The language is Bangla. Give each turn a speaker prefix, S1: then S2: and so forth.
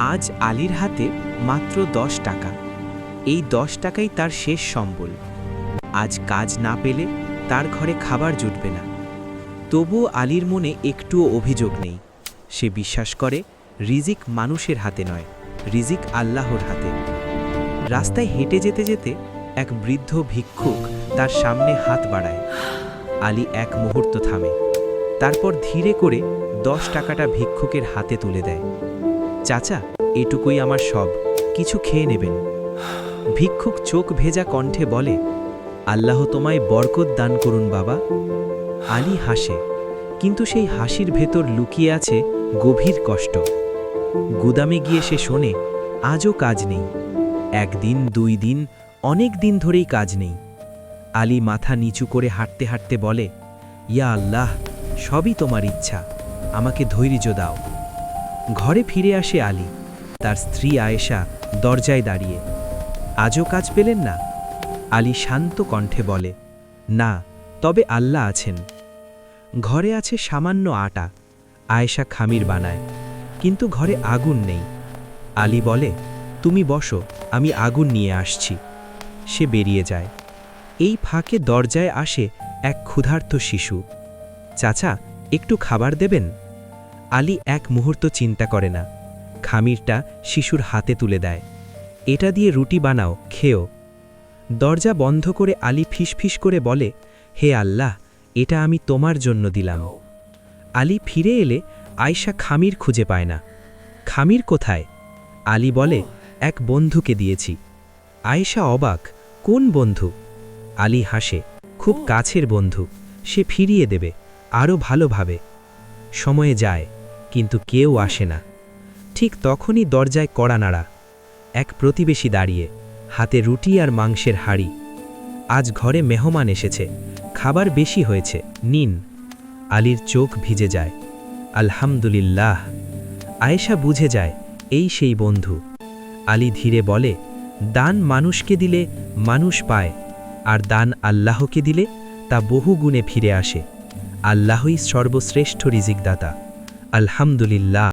S1: আজ আলীর হাতে মাত্র দশ টাকা। এই দশ টাকাই তার শেষ সম্বল। আজ কাজ না পেলে তার ঘরে খাবার জুটবে না। তবুও আলীর মনে একটুও অভিযোগ নেই। সে বিশ্বাস করে, রিজিক মানুষের হাতে নয়, রিজিক আল্লাহর হাতে। রাস্তায় হেঁটে যেতে যেতে এক বৃদ্ধ ভিক্ষুক তার সামনে হাত বাড়ায়। আলী এক মুহূর্ত থামে। তারপর ধীরে করে দশ টাকাটা ভিক্ষুকের হাতে তুলে দেয়। চাচা, এটুকুই আমার সব। কিছু খেয়ে নেবেন। ভিক্ষুক চোখ ভেজা কণ্ঠে বলে, আল্লাহ তোমায় বরকত দান করুন বাবা। আলী হাসে, কিন্তু সেই হাসির ভেতর লুকিয়ে আছে গভীর কষ্ট। গুদামে গিয়ে সে শোনে, আজও কাজ নেই। একদিন, দুই দিন, অনেক দিন ধরেই কাজ নেই। আলী মাথা নিচু করে হাঁটতে হাঁটতে বলে, ইয়া আল্লাহ, সবই তোমার ইচ্ছা। আমাকে ধৈর্য দাও। ঘরে ফিরে আসে আলী। তার স্ত্রী আয়েশা দরজায় দাঁড়িয়ে, আজও কাজ পেলেন না? আলী শান্ত কণ্ঠে বলে, না, তবে আল্লাহ আছেন। ঘরে আছে সামান্য আটা, আয়েশা খামির বানায়, কিন্তু ঘরে আগুন নেই। আলী বলে, তুমি বসো, আমি আগুন নিয়ে আসছি। সে বেরিয়ে যায়। এই ফাঁকে দরজায় আসে এক ক্ষুধার্ত শিশু। চাচা, একটু খাবার দেবেন? আলী এক মুহূর্ত চিন্তা করে না। খামিরটা শিশুর হাতে তুলে দেয়। এটা দিয়ে রুটি বানাও, খেও। দরজা বন্ধ করে আলী ফিসফিস করে বলে, হে আল্লাহ, এটা আমি তোমার জন্য দিলাম। আলী ফিরে এলে আয়শা খামির খুঁজে পায় না। খামির কোথায়? আলী বলে, এক বন্ধুকে দিয়েছি। আয়েশা অবাক, কোন বন্ধু? আলী হাসে, খুব কাছের বন্ধু, সে ফিরিয়ে দেবে আরও ভালোভাবে। সময়ে যায়। কিন্তু কেউ আসে না। ঠিক তখনই দরজায় কড়া নাড়া। এক প্রতিবেশী দাঁড়িয়ে, হাতে রুটি আর মাংসের হাড়ি। আজ ঘরে মেহমান এসেছে। খাবার বেশি হয়েছে। নিন। আলীর চোখ ভিজে যায়। আলহামদুলিল্লাহ। আয়েশা বুঝে যায়, এই সেই বন্ধু। আলী ধীরে বলে, দান মানুষকে দিলে মানুষ পায়। আর দান আল্লাহকে দিলে তা বহু গুণে ফিরে আসে। আল্লাহই সর্বশ্রেষ্ঠ রিজিকদাতা। আলহামদুলিল্লাহ